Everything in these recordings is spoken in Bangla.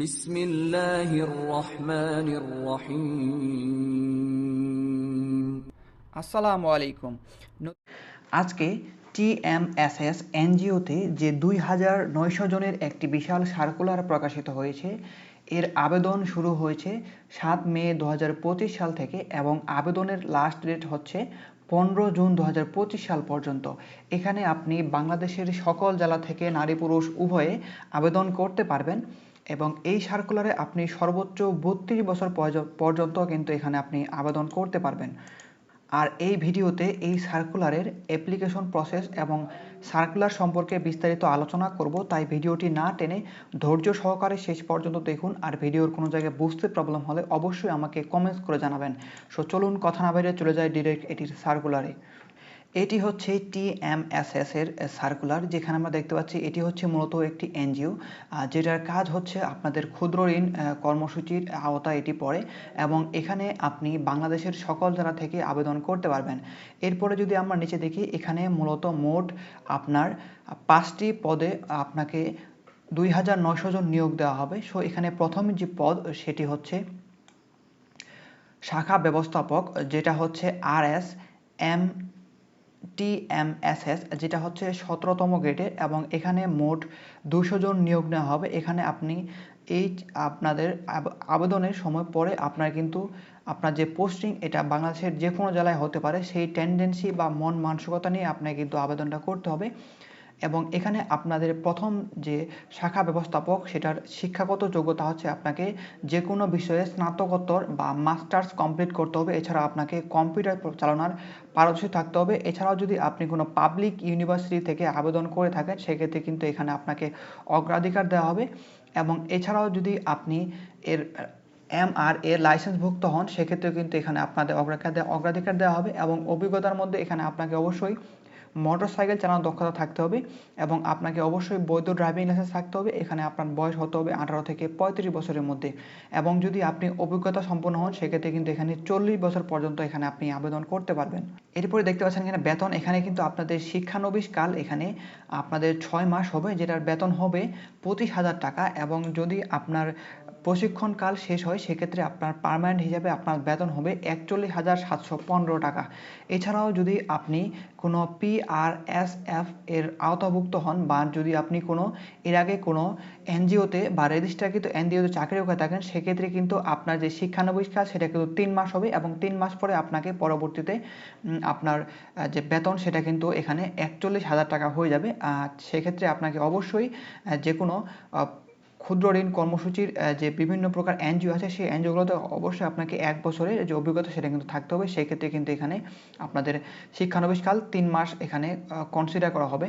বিসমিল্লাহির রহমানির রহিম আসসালামু আলাইকুম। আজকে টিএমএসএস এনজিওতে যে দুই হাজার নয়শো জনের একটি বিশাল সার্কুলার প্রকাশিত হয়েছে এর আবেদন শুরু হয়েছে সাত মে দু হাজার পঁচিশ সাল থেকে এবং আবেদনের লাস্ট ডেট হচ্ছে পনেরো জুন দু হাজার পঁচিশ সাল পর্যন্ত। এখানে আপনি বাংলাদেশের সকল জেলা থেকে নারী পুরুষ উভয়ে আবেদন করতে পারবেন। এবং এই সার্কুলারে আপনি সর্বোচ্চ বত্রিশ বছর পর্য- পর্যন্ত কিন্তু এখানে আপনি আবেদন করতে পারবেন। আর এই ভিডিওতে এই সার্কুলারের অ্যাপ্লিকেশন প্রসেস এবং সার্কুলার সম্পর্কে বিস্তারিত আলোচনা করব, তাই ভিডিওটি না টেনে ধৈর্য সহকারে শেষ পর্যন্ত দেখুন। আর ভিডিওর কোনো জায়গায় বুঝতে প্রবলেম হলে অবশ্যই আমাকে কমেন্টস করে জানাবেন। সো চলুন, কথা না বাইরে চলে যায় ডিরেক্ট এটির সার্কুলারে এটি হচ্ছে টিএমএসএস এর সার্কুলার যেখানে আমরা দেখতে পাচ্ছি এটি হচ্ছে মূলত একটি এনজিও যেটার কাজ হচ্ছে আপনাদের ক্ষুদ্র ঋণ কর্মসূচির আওতায় এটি পড়ে এবং এখানে আপনি বাংলাদেশের সকল জেলা থেকে আবেদন করতে পারবেন। এরপরে যদি আমরা নিচে দেখি, এখানে মূলত মোট আপনার পাঁচটি পদে আপনাকে দুই হাজার নয়শো জন নিয়োগ দেওয়া হবে। সো, এখানে প্রথম যে পদ, সেটি হচ্ছে শাখা ব্যবস্থাপক, যেটা হচ্ছে আর এস এম টিএমএসএস যেটা হচ্ছে সতেরোতম গ্রেডে এবং এখানে মোট দুশো জন নিয়োগ নেওয়া হবে। এখানে আপনি এই আপনাদের আবেদনের সময় পরে আপনার কিন্তু আপনার যে পোস্টিং এটা বাংলাদেশের যে কোনো জেলায় হতে পারে, সেই টেন্ডেন্সি বা মন মানসিকতা নিয়ে আপনাকে কিন্তু আবেদনটা করতে হবে। এবং এখানে আপনাদের প্রথম যে শাখা ব্যবস্থাপক, সেটার শিক্ষাগত যোগ্যতা হচ্ছে আপনাকে যে কোনো বিষয়ে স্নাতকোত্তর বা মাস্টার্স কমপ্লিট করতে হবে। এছাড়া আপনাকে কম্পিউটার চালানোর পারদর্শী থাকতে হবে। এছাড়াও যদি আপনি কোনো পাবলিক ইউনিভার্সিটি থেকে আবেদন করে থাকেন, সেক্ষেত্রে কিন্তু এখানে আপনাকে অগ্রাধিকার দেওয়া হবে। এবং এছাড়াও যদি আপনি এর এম আর এর লাইসেন্সভুক্ত হন সেক্ষেত্রে কিন্তু এখানে আপনাদের অগ্রাধিকার দেওয়া অগ্রাধিকার দেওয়া হবে এবং অভিজ্ঞতার মধ্যে এখানে আপনাকে অবশ্যই মোটরসাইকেল চালানোর দক্ষতা থাকতে হবে এবং আপনাকে অবশ্যই বৈধ ড্রাইভিং লাইসেন্স থাকতে হবে। এখানে আপনার বয়স হতে হবে আঠারো থেকে পঁয়ত্রিশ বছরের মধ্যে এবং যদি আপনি অভিজ্ঞতা সম্পন্ন হন, সেক্ষেত্রে কিন্তু এখানে চল্লিশ বছর পর্যন্ত এখানে আপনি আবেদন করতে পারবেন। এরপরে দেখতে পাচ্ছেন এখানে বেতন এখানে কিন্তু আপনাদের শিক্ষানবিশ কাল এখানে আপনাদের ছয় মাস হবে, যেটার বেতন হবে পঁচিশ হাজার টাকা এবং যদি আপনার প্রশিক্ষণকাল শেষ হয়, সেক্ষেত্রে আপনার পার্মানেন্ট হিসাবে আপনার বেতন হবে একচল্লিশ হাজার সাতশো পনেরো টাকা। এছাড়াও যদি আপনি কোনো পিআরএসএফ এর আওতাভুক্ত হন বা যদি আপনি কোনো, এর আগে কোনো এনজিওতে বা রেজিস্ট্রাকৃত এনজিওতে চাকরি করে থাকেন, সেক্ষেত্রে কিন্তু আপনার যে শিক্ষানবিশ কাজ সেটা কিন্তু তিন মাস হবে এবং তিন মাস পরে আপনাকে পরবর্তীতে আপনার যে বেতন, সেটা কিন্তু এখানে একচল্লিশ হাজার টাকা হয়ে যাবে। আর সেক্ষেত্রে আপনাকে অবশ্যই যে কোনো ক্ষুদ্র ঋণ কর্মসূচির যে বিভিন্ন প্রকার এনজিও আছে, সেই এনজিওগুলোতে অবশ্যই আপনাকে এক বছরের যে অভিজ্ঞতা সেটা কিন্তু থাকতে হবে। সেই ক্ষেত্রে কিন্তু এখানে আপনাদের শিক্ষানবিশকাল তিন মাস এখানে কনসিডার করা হবে।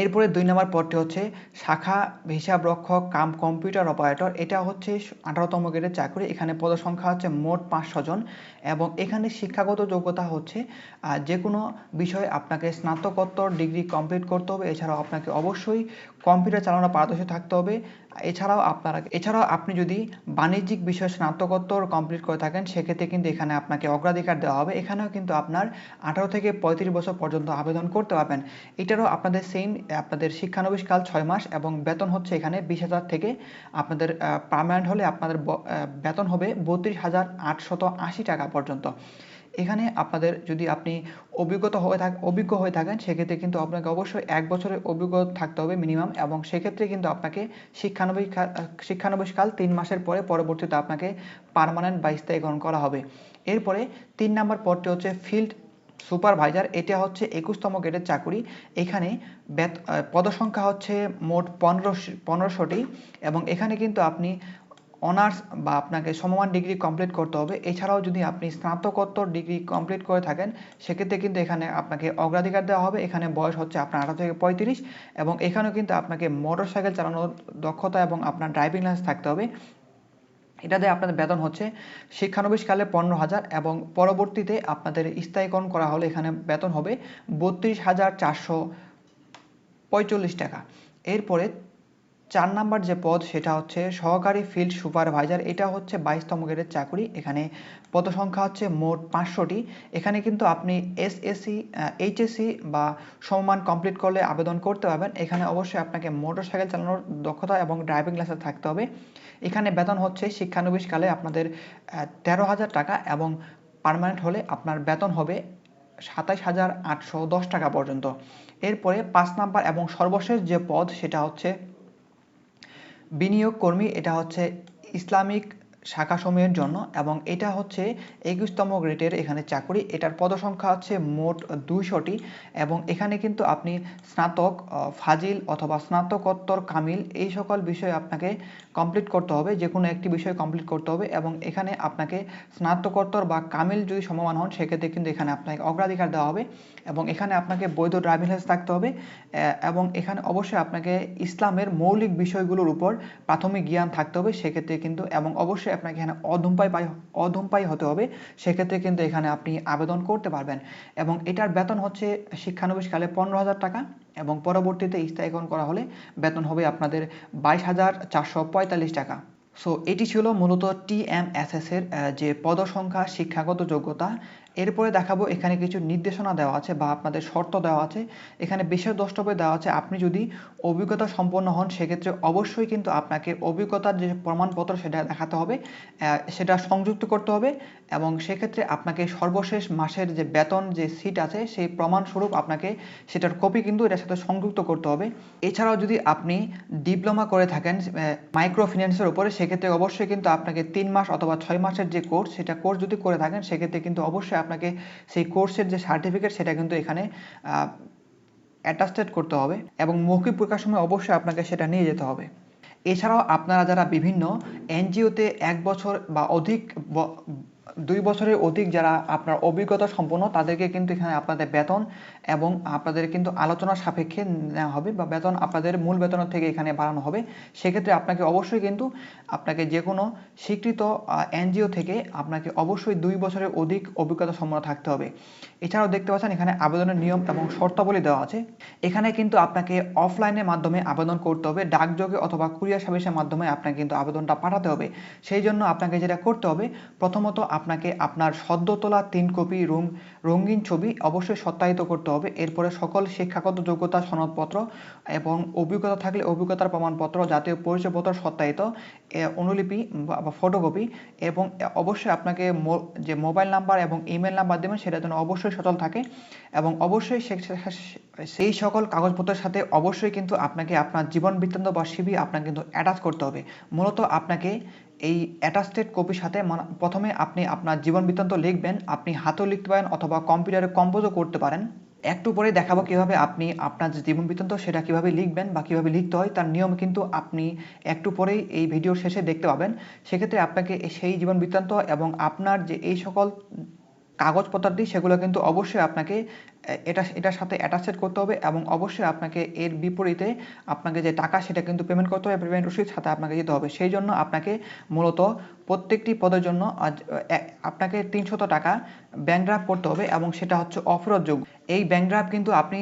এরপরে দুই নম্বর পদটি হচ্ছে শাখা হিসাব রক্ষক কাম কম্পিউটার অপারেটর এটা হচ্ছে আঠারোতম গ্রেডের চাকরি। এখানে পদসংখ্যা হচ্ছে মোট পাঁচশো জন এবং এখানে শিক্ষাগত যোগ্যতা হচ্ছে যে কোনো বিষয়ে আপনাকে স্নাতকোত্তর ডিগ্রি কমপ্লিট করতে হবে। এছাড়াও আপনাকে অবশ্যই কম্পিউটার চালানো পারদর্শী থাকতে হবে। এছাড়াও আপনারা, এছাড়াও আপনি যদি বাণিজ্যিক বিষয়ে স্নাতকোত্তর কমপ্লিট করে থাকেন, সেক্ষেত্রে কিন্তু এখানে আপনাকে অগ্রাধিকার দেওয়া হবে। এখানেও কিন্তু আপনার আঠারো থেকে পঁয়ত্রিশ বছর পর্যন্ত আবেদন করতে পারবেন। এটারও আপনাদের সেম আপনাদের শিক্ষানবিশকাল ছয় মাস এবং বেতন হচ্ছে এখানে বিশ হাজার থেকে আপনাদের পার্মানেন্ট হলে আপনাদের বেতন হবে বত্রিশ হাজার আটশত আশি টাকা পর্যন্ত। এখানে আপনাদের যদি আপনি অভিজ্ঞতা হয়ে থাক অভিজ্ঞ হয়ে থাকেন, সেক্ষেত্রে কিন্তু আপনাকে অবশ্যই এক বছরের অভিজ্ঞতা থাকতে হবে মিনিমাম এবং সেক্ষেত্রে কিন্তু আপনাকে শিক্ষানবিশ শিক্ষানবিশকাল তিন মাসের পরে পরবর্তীতে আপনাকে পার্মানেন্ট বা স্থায়ীকরণ করা হবে। এরপরে তিন নম্বর পদটি হচ্ছে ফিল্ড সুপারভাইজার এটা হচ্ছে একুশতম গ্রেডের চাকুরি। এখানে পদসংখ্যা হচ্ছে মোট পনেরো পনেরোশোটি এবং এখানে কিন্তু আপনি অনার্স বা আপনাকে সমমান ডিগ্রি কমপ্লিট করতে হবে। এছাড়াও যদি আপনি স্নাতকোত্তর ডিগ্রি কমপ্লিট করে থাকেন, সেক্ষেত্রে কিন্তু এখানে আপনাকে অগ্রাধিকার দেওয়া হবে। এখানে বয়স হচ্ছে আপনার আঠারো থেকে পঁয়ত্রিশ এবং এখানেও কিন্তু আপনাকে মোটর সাইকেল চালানোর দক্ষতা এবং আপনার ড্রাইভিং লাইসেন্স থাকতে হবে। এটাতে আপনাদের বেতন হচ্ছে শিক্ষানবিশকালে পনেরো হাজার এবং পরবর্তীতে আপনাদের স্থায়ীকরণ করা হলে এখানে বেতন হবে বত্রিশ হাজার চারশো পঁয়তাল্লিশ টাকা। এরপরে চার নাম্বার যে পদ, সেটা হচ্ছে সহকারী ফিল্ড সুপারভাইজার এটা হচ্ছে বাইশতম গ্রেডের চাকরি। এখানে পদ সংখ্যা হচ্ছে মোট পাঁচশোটি। এখানে কিন্তু আপনি এস এসএসসি এইচএসসি বা সমমান কমপ্লিট করলে আবেদন করতে পারবেন। এখানে অবশ্যই আপনাকে মোটরসাইকেল চালানোর দক্ষতা এবং ড্রাইভিং লাইসেন্স থাকতে হবে। এখানে বেতন হচ্ছে শিক্ষানবিশকালে আপনাদের তেরো হাজার টাকা এবং পার্মানেন্ট হলে আপনার বেতন হবে সাতাইশ হাজার আটশো দশ টাকা পর্যন্ত। এরপরে পাঁচ নাম্বার এবং সর্বশেষ যে পদ, সেটা হচ্ছে বিনিয়োগ কর্মী এটা হচ্ছে ইসলামিক শাখাসমূহের জন্য এবং এটা হচ্ছে একুশতম গ্রেডের এখানে চাকরি। এটার পদসংখ্যা হচ্ছে মোট দুইশোটি এবং এখানে কিন্তু আপনি স্নাতক ফাজিল অথবা স্নাতকোত্তর, কামিল এই সকল বিষয় আপনাকে কমপ্লিট করতে হবে। যে কোনো একটি বিষয় কমপ্লিট করতে হবে এবং এখানে আপনাকে স্নাতকোত্তর বা কামিল যদি সমমান হন, সেক্ষেত্রে কিন্তু এখানে আপনাকে অগ্রাধিকার দেওয়া হবে এবং এখানে আপনাকে বৈধ ড্রাইভিং লাইসেন্স থাকতে হবে এবং এখানে অবশ্যই আপনাকে ইসলামের মৌলিক বিষয়গুলোর উপর প্রাথমিক জ্ঞান থাকতে হবে, সেক্ষেত্রে কিন্তু এবং অবশ্যই আপনাকে এখানে অধূমপাই পাই অধূমপাই হতে হবে। সেক্ষেত্রে কিন্তু এখানে আপনি আবেদন করতে পারবেন এবং এটার বেতন হচ্ছে শিক্ষানবিশকালে পনেরো হাজার টাকা এবং পরবর্তীতে স্থায়ীকরণ করা হলে বেতন হবে আপনাদের বাইশ হাজার চারশো পঁয়তাল্লিশ টাকা। সো এটি ছিল মূলত টিএমএসএস এর যে পদসংখ্যা, শিক্ষাগত যোগ্যতা এরপরে দেখাবো এখানে কিছু নির্দেশনা দেওয়া আছে বা আপনাদের শর্ত দেওয়া আছে। এখানে বিশেষ দ্রষ্টব্য দেওয়া আছে, আপনি যদি অভিজ্ঞতা সম্পন্ন হন, সেক্ষেত্রে অবশ্যই কিন্তু আপনাকে অভিজ্ঞতার যে প্রমাণপত্র সেটা দেখাতে হবে সেটা সংযুক্ত করতে হবে এবং সেক্ষেত্রে আপনাকে সর্বশেষ মাসের যে বেতন, যে সিট আছে, সেই প্রমাণস্বরূপ আপনাকে সেটার কপি কিন্তু এটার সাথে সংযুক্ত করতে হবে। এছাড়াও যদি আপনি ডিপ্লোমা করে থাকেন মাইক্রো ফিন্যান্সের উপরে, সেক্ষেত্রে অবশ্যই কিন্তু আপনাকে তিন মাস অথবা ছয় মাসের যে কোর্স সেটা কোর্স যদি করে থাকেন, সেক্ষেত্রে কিন্তু অবশ্যই আপনাকে সেই কোর্সের যে সার্টিফিকেট সেটা কিন্তু এখানে অ্যাটাস্টেড করতে হবে এবং মৌখিক পরীক্ষার সময় অবশ্যই আপনাকে সেটা নিয়ে যেতে হবে। এছাড়াও আপনারা যারা বিভিন্ন এনজিওতে এক বছর বা অধিক দুই বছরের অধিক যারা আপনার অভিজ্ঞতা সম্পন্ন, তাদেরকে কিন্তু এখানে আপনাদের বেতন এবং আপনাদের কিন্তু আলোচনা সাপেক্ষে নেওয়া হবে বা বেতন আপনাদের মূল বেতনের থেকে এখানে বাড়ানো হবে। সেক্ষেত্রে আপনাকে অবশ্যই কিন্তু আপনাকে যে কোনো স্বীকৃত এনজিও থেকে আপনাকে অবশ্যই দুই বছরের অধিক অভিজ্ঞতা সম্পন্ন থাকতে হবে। এছাড়াও দেখতে পাচ্ছেন, এখানে আবেদনের নিয়ম এবং শর্তাবলী দেওয়া আছে। এখানে কিন্তু আপনাকে অফলাইনের মাধ্যমে আবেদন করতে হবে, ডাকযোগে অথবা কুরিয়ার সার্ভিসের মাধ্যমে আপনাকে কিন্তু আবেদনটা পাঠাতে হবে। সেই জন্য আপনাকে যেটা করতে হবে, প্রথমত আপনাকে আপনার সদ্য তোলা তিন কপি রং রঙিন ছবি অবশ্যই সত্যায়িত করতে হবে। এরপরে সকল শিক্ষাগত যোগ্যতা সনদপত্র এবং অভিজ্ঞতা থাকলে অভিজ্ঞতার প্রমাণপত্র, জাতীয় পরিচয়পত্র সত্যায়িত অনুলিপি বা ফটোকপি এবং অবশ্যই আপনাকে যে মোবাইল নাম্বার এবং ইমেল নাম্বার দেবেন সেটা যেন অবশ্যই সচল থাকে এবং অবশ্যই সেই সকল কাগজপত্রের সাথে অবশ্যই কিন্তু আপনাকে আপনার জীবন বৃত্তান্ত বা সিবি আপনাকে কিন্তু অ্যাটাচ করতে হবে। মূলত আপনাকে এই অ্যাটাস্টেড কপির সাথে প্রথমে আপনি আপনার জীবন বৃত্তান্ত লিখবেন, আপনি হাতেও লিখতে পারেন অথবা কম্পিউটারে কম্পোজও করতে পারেন। একটু পরে দেখাবো কীভাবে আপনি আপনার যে জীবন বৃত্তান্ত, সেটা কীভাবে লিখবেন বা কীভাবে লিখতে হয়, তার নিয়ম কিন্তু আপনি একটু পরেই এই ভিডিওর শেষে দেখতে পাবেন। সেক্ষেত্রে আপনাকে সেই জীবন বৃত্তান্ত এবং আপনার যে এই সকল কাগজপত্রাদি সেগুলো কিন্তু অবশ্যই আপনাকে এটা, এটার সাথে অ্যাটাচেড করতে হবে এবং অবশ্যই আপনাকে এর বিপরীতে আপনাকে যে টাকা, সেটা কিন্তু পেমেন্ট করতে হবে পেমেন্ট রসিদ সাথে আপনাকে দিতে হবে। সেই জন্য আপনাকে মূলত প্রত্যেকটি পদের জন্য আপনাকে তিনশত টাকা ব্যাংক ড্রাফট করতে হবে এবং সেটা হচ্ছে অফরোধযোগ্য এই ব্যাংক ড্রাফট কিন্তু আপনি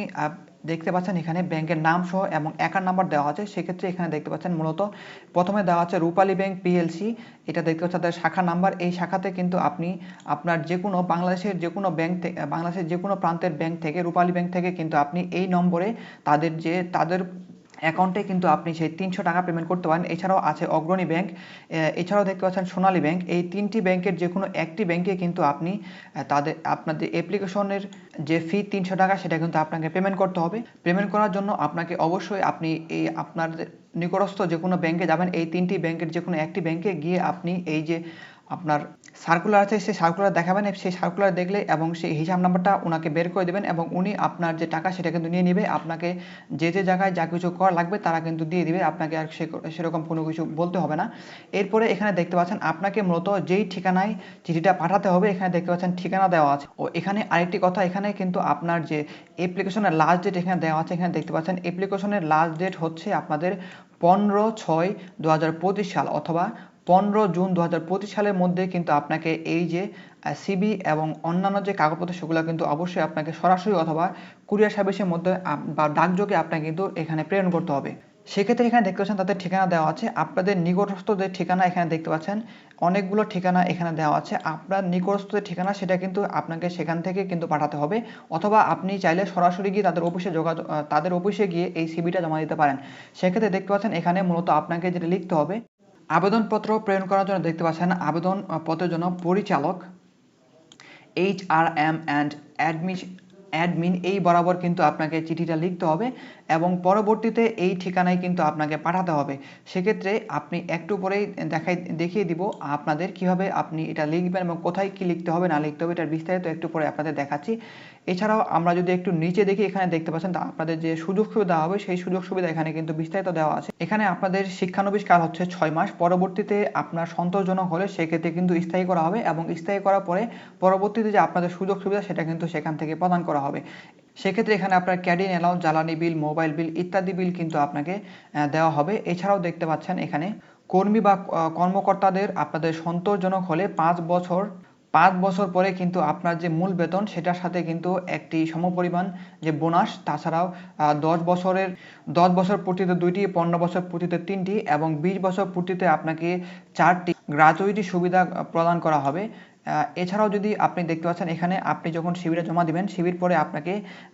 দেখতে পাচ্ছেন এখানে ব্যাংকের নাম সহ এবং অ্যাকাউন্ট নাম্বার দেওয়া আছে। সেক্ষেত্রে এখানে দেখতে পাচ্ছেন মূলত প্রথমে দেওয়া আছে রূপালী ব্যাংক পিএলসি এটা দেখতে পাচ্ছেন তাদের শাখা নাম্বার এই শাখাতে কিন্তু আপনি আপনার যে কোনো বাংলাদেশের যে কোনো ব্যাংক বাংলাদেশের যে কোনো প্রান্তের ব্যাংক থেকে, রূপালী ব্যাংক থেকে কিন্তু আপনি এই নম্বরে তাদের যে তাদের অ্যাকাউন্টে কিন্তু আপনি সেই তিনশো টাকা পেমেন্ট করতে পারেন। এছাড়াও আছে অগ্রণী ব্যাংক এছাড়াও দেখতে পাচ্ছেন সোনালী ব্যাংক এই তিনটি ব্যাংকের যে কোনো একটি ব্যাংকে কিন্তু আপনি তাদের, আপনাদের অ্যাপ্লিকেশনের যে ফি তিনশো টাকা, সেটা কিন্তু আপনাকে পেমেন্ট করতে হবে। পেমেন্ট করার জন্য আপনাকে অবশ্যই আপনি এই আপনার নিকটস্থ যে কোনো ব্যাংকে যাবেন। এই তিনটি ব্যাংকের যে কোনো একটি ব্যাংকে গিয়ে আপনি এই যে আপনার সার্কুলার আছে, সেই সার্কুলার দেখাবেন, সেই সার্কুলার দেখলে এবং সেই হিসাব নাম্বারটা ওনাকে বের করে দেবেন এবং উনি আপনার যে টাকা সেটা কিন্তু নিয়ে নেবে। আপনাকে যে যে জায়গায় যা কিছু করা লাগবে তারা কিন্তু দিয়ে দিবে। আপনাকে আর সেরকম কোনো কিছু বলতে হবে না। এরপরে এখানে দেখতে পাচ্ছেন আপনাকে মূলত যেই ঠিকানায় চিঠিটা পাঠাতে হবে, এখানে দেখতে পাচ্ছেন ঠিকানা দেওয়া আছে। ও এখানে আরেকটি কথা, এখানে কিন্তু আপনার যে অ্যাপ্লিকেশনের লাস্ট ডেট এখানে দেওয়া আছে। এখানে দেখতে পাচ্ছেন অ্যাপ্লিকেশনের লাস্ট ডেট হচ্ছে আপনাদের পনেরো ছয় দু সাল অথবা পনেরো জুন দু হাজার পঁচিশ সালের মধ্যে কিন্তু আপনাকে এই যে সিবি এবং অন্যান্য যে কাগজপত্র, সেগুলো কিন্তু অবশ্যই আপনাকে সরাসরি অথবা কুরিয়ার সার্ভিসের মধ্যে বা ডাকযোগে আপনাকে কিন্তু এখানে প্রেরণ করতে হবে। সেক্ষেত্রে এখানে দেখতে পাচ্ছেন তাদের ঠিকানা দেওয়া আছে। আপনাদের নিকটস্থ যে ঠিকানা এখানে দেখতে পাচ্ছেন, অনেকগুলো ঠিকানা এখানে দেওয়া আছে। আপনার নিকটস্থ যে ঠিকানা, সেটা কিন্তু আপনাকে সেখান থেকে কিন্তু পাঠাতে হবে। অথবা আপনি চাইলে সরাসরি গিয়ে তাদের অফিসে যোগাযোগ তাদের অফিসে গিয়ে এই সিবিটা জমা দিতে পারেন। সেক্ষেত্রে দেখতে পাচ্ছেন এখানে মূলত আপনাকে যেটা লিখতে হবে আবেদনপত্র প্রেরণ করার জন্য দেখতে পাচ্ছেন আবেদন পত্রের জন্য পরিচালক H R M and admission admin এই বরাবর কিন্তু আপনাকে চিঠিটা লিখতে হবে এবং পরবর্তীতে এই ঠিকানায় কিন্তু আপনাকে পাঠাতে হবে। সেক্ষেত্রে আপনি একটু পরেই দেখাই, দেখিয়ে দিব আপনাদের কীভাবে আপনি এটা লিখবেন এবং কোথায় কি লিখতে হবে, না লিখতে হবে, এটার বিস্তারিত একটু পরে আপনাদের দেখাচ্ছি। এছাড়াও আমরা যদি একটু নিচে দেখি, এখানে দেখতে পাচ্ছেন আপনাদের যে সুযোগ সুবিধা হবে, সেই সুযোগ সুবিধা এখানে কিন্তু বিস্তারিত দেওয়া আছে। এখানে আপনাদের শিক্ষানবিশ কাল হচ্ছে ছয় মাস। পরবর্তীতে আপনার সন্তোষজনক হলে সেক্ষেত্রে কিন্তু স্থায়ী করা হবে এবং স্থায়ী করার পরে পরবর্তীতে যে আপনাদের সুযোগ সুবিধা, সেটা কিন্তু সেখান থেকে প্রদান করা হবে। সেক্ষেত্রে এখানে আপনার ক্যাডিন অ্যালাউন্স, জ্বালানি বিল, মোবাইল বিল ইত্যাদি বিল কিন্তু আপনাকে দেওয়া হবে। এছাড়াও দেখতে পাচ্ছেন এখানে কর্মী বা কর্মকর্তাদের আপনাদের সন্তোষজনক হলে পাঁচ বছর পাঁচ বছর পরে কিন্তু আপনার যে মূল বেতন, সেটার সাথে কিন্তু একটি সমপরিমাণ যে বোনাস, তাছাড়াও দশ বছরের, দশ বছর পূর্তিতে দুইটি, পনেরো বছর পূর্তিতে তিনটি এবং বিশ বছর পূর্তিতে আপনাকে চারটি গ্রাচুইটি সুবিধা প্রদান করা হবে। এছাড়াও যদি আপনি দেখতে পাচ্ছেন এখানে আপনি যখন শিবিরে জমা দিবেন, শিবির পরে আপনাকে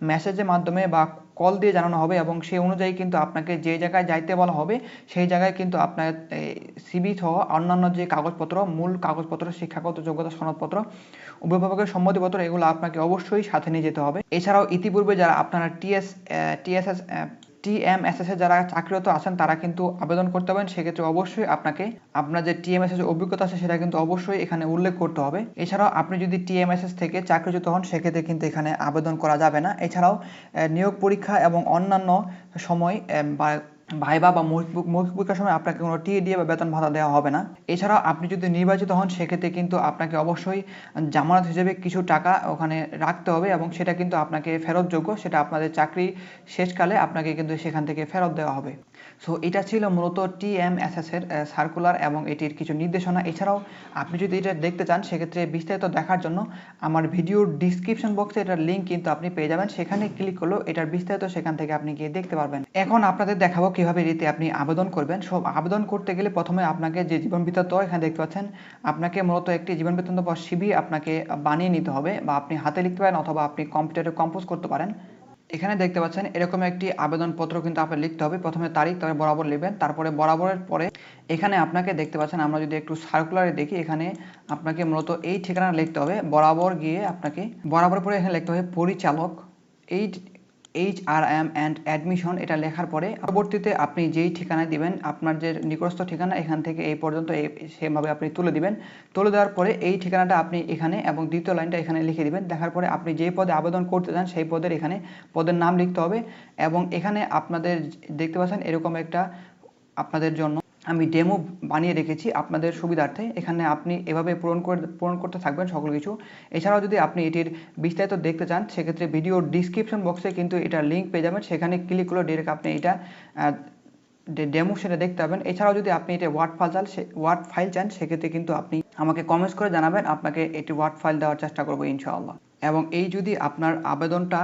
মেসেজের মাধ্যমে বা কল দিয়ে জানানো হবে এবং সেই অনুযায়ী কিন্তু আপনাকে যে জায়গায় যাইতে বলা হবে, সেই জায়গায় কিন্তু আপনার সিবি সহ অন্যান্য যে কাগজপত্র, মূল কাগজপত্র, শিক্ষাগত যোগ্যতা সনদপত্র, অভিভাবকের সম্মতিপত্র, এগুলো আপনাকে অবশ্যই সাথে নিয়ে যেতে হবে। এছাড়াও ইতিপূর্বে যারা আপনারা টিএস টিএসএস টিএমএসএস যারা চাকরিরত আছেন, তারা কিন্তু আবেদন করতে পারেন। সেক্ষেত্রে অবশ্যই আপনাকে আপনার যে টিএমএসএস অভিজ্ঞতা আছে, সেটা কিন্তু অবশ্যই এখানে উল্লেখ করতে হবে। এছাড়াও আপনি যদি টিএমএসএস থেকে চাকরিচ্যুত হন, সেক্ষেত্রে কিন্তু এখানে আবেদন করা যাবে না। এছাড়াও নিয়োগ পরীক্ষা এবং অন্যান্য সময় বা ভাইবা বা মৌখিক মৌখিক পরীক্ষার সময় আপনাকে কোনো টি দিয়ে বা বেতন ভাতা দেওয়া হবে না। এছাড়াও আপনি যদি নির্বাচিত হন, সেক্ষেত্রে কিন্তু আপনাকে অবশ্যই জামানত হিসেবে কিছু টাকা ওখানে রাখতে হবে এবং সেটা কিন্তু আপনাকে ফেরতযোগ্য, সেটা আপনাদের চাকরি শেষকালে আপনাকে কিন্তু সেখান থেকে ফেরত দেওয়া হবে। সো এটা ছিল মূলত টিএমএসএস এর সার্কুলার এবং এটির কিছু নির্দেশনা। এছাড়াও আপনি যদি এটা দেখতে চান, সেক্ষেত্রে বিস্তারিত দেখার জন্য আমার ভিডিওর ডিসক্রিপশন বক্সে এটার লিঙ্ক কিন্তু আপনি পেয়ে যাবেন। সেখানে ক্লিক করলেও এটার বিস্তারিত সেখান থেকে আপনি গিয়ে দেখতে পারবেন। এখন আপনাদের দেখাবো কীভাবে রীতি আপনি আবেদন করবেন? সব আবেদন করতে গেলে প্রথমে আপনাকে যে জীবন বৃত্তান্ত, এখানে দেখতে পাচ্ছেন, আপনাকে মূলত একটি জীবন বৃত্তান্ত বা সিবি আপনাকে বানিয়ে নিতে হবে বা আপনি হাতে লিখতে পারেন অথবা আপনি কম্পিউটারে কম্পোজ করতে পারেন। এখানে দেখতে পাচ্ছেন, এরকম একটি আবেদনপত্র কিন্তু আপনার লিখতে হবে। প্রথমে তারিখ, তারপরে বরাবর লিখবেন, তারপরে বরাবরের পরে এখানে আপনাকে দেখতে পাচ্ছেন, আমরা যদি একটু সার্কুলারে দেখি, এখানে আপনাকে মূলত এই ঠিকানা লিখতে হবে। বরাবর গিয়ে আপনাকে, বরাবর পরে এখানে লিখতে হবে পরিচালক। এই H R M and admission এটা লেখার পরে পরবর্তীতে আপনি যেই ঠিকানায় দিবেন, আপনার যে নিকটস্থ ঠিকানা এখান থেকে এই পর্যন্ত সেভাবে আপনি তুলে দিবেন। তুলে দেওয়ার পরে এই ঠিকানাটা আপনি এখানে এবং দ্বিতীয় লাইনটা এখানে লিখে দিবেন। দেখার পরে আপনি যেই পদে আবেদন করতে চান সেই পদের এখানে পদের নাম লিখতে হবে এবং এখানে আপনাদের দেখতে পাচ্ছেন এরকম একটা আপনাদের জন্য আমি ডেমো বানিয়ে রেখেছি আপনাদের সুবিধার্থে। এখানে আপনি এভাবে পূরণ করে, পূরণ করতে থাকবেন সকল কিছু। এছাড়াও যদি আপনি এটির বিস্তারিত দেখতে চান, সেক্ষেত্রে ভিডিওর ডিসক্রিপশন বক্সে কিন্তু এটা লিঙ্ক পেয়ে যাবেন। সেখানে ক্লিক করলে ডিরেক্ট আপনি এটা ডেমো সেটা দেখতে পাবেন। এছাড়াও যদি আপনি এটা ওয়ার্ড ফাইল চান, সে ওয়ার্ড ফাইল চান, সেক্ষেত্রে কিন্তু আপনি আমাকে কমেন্টস করে জানাবেন। আপনাকে এটি ওয়ার্ড ফাইল দেওয়ার চেষ্টা করব ইনশাআল্লাহ। এবং এই যদি আপনার আবেদনটা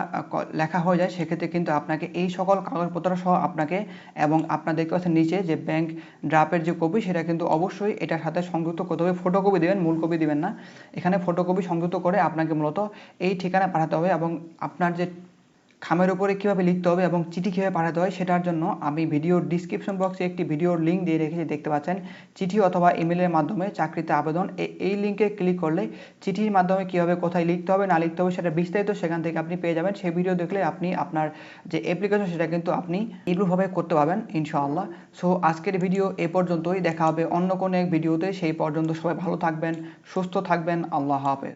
লেখা হয়ে যায়, সেক্ষেত্রে কিন্তু আপনাকে এই সকল কাগজপত্র সহ আপনাকে এবং আপনার দেখতে পাচ্ছেন নিচে যে ব্যাংক ড্রাফের যে কপি সেটা কিন্তু অবশ্যই এটার সাথে সংযুক্ত করতে হবে। ফটোকপি দেবেন, মূল কপি দেবেন না। এখানে ফটোকপি সংযুক্ত করে আপনাকে মূলত এই ঠিকানা পাঠাতে হবে এবং আপনার যে খামের উপরে কীভাবে লিখতে হবে এবং চিঠি কীভাবে পাঠাতে হয় সেটার জন্য আমি ভিডিওর ডিসক্রিপশন বক্সে একটি ভিডিওর লিঙ্ক দিয়ে রেখেছি, দেখতে পাচ্ছেন। চিঠি অথবা ইমেলের মাধ্যমে চাকরিতে আবেদন। এই লিঙ্কে ক্লিক করলে চিঠির মাধ্যমে কীভাবে কোথায় লিখতে হবে, না লিখতে হবে সেটা বিস্তারিত সেখান থেকে আপনি পেয়ে যাবেন। সেই ভিডিও দেখলে আপনি আপনার যে অ্যাপ্লিকেশন সেটা কিন্তু আপনি নির্ভুলভাবে করতে পারবেন, ইনশাআল্লাহ। সো আজকের ভিডিও এ পর্যন্তই। দেখা হবে অন্য কোনো এক ভিডিওতে সেই পর্যন্ত সবাই ভালো থাকবেন, সুস্থ থাকবেন। আল্লাহ হাফেজ।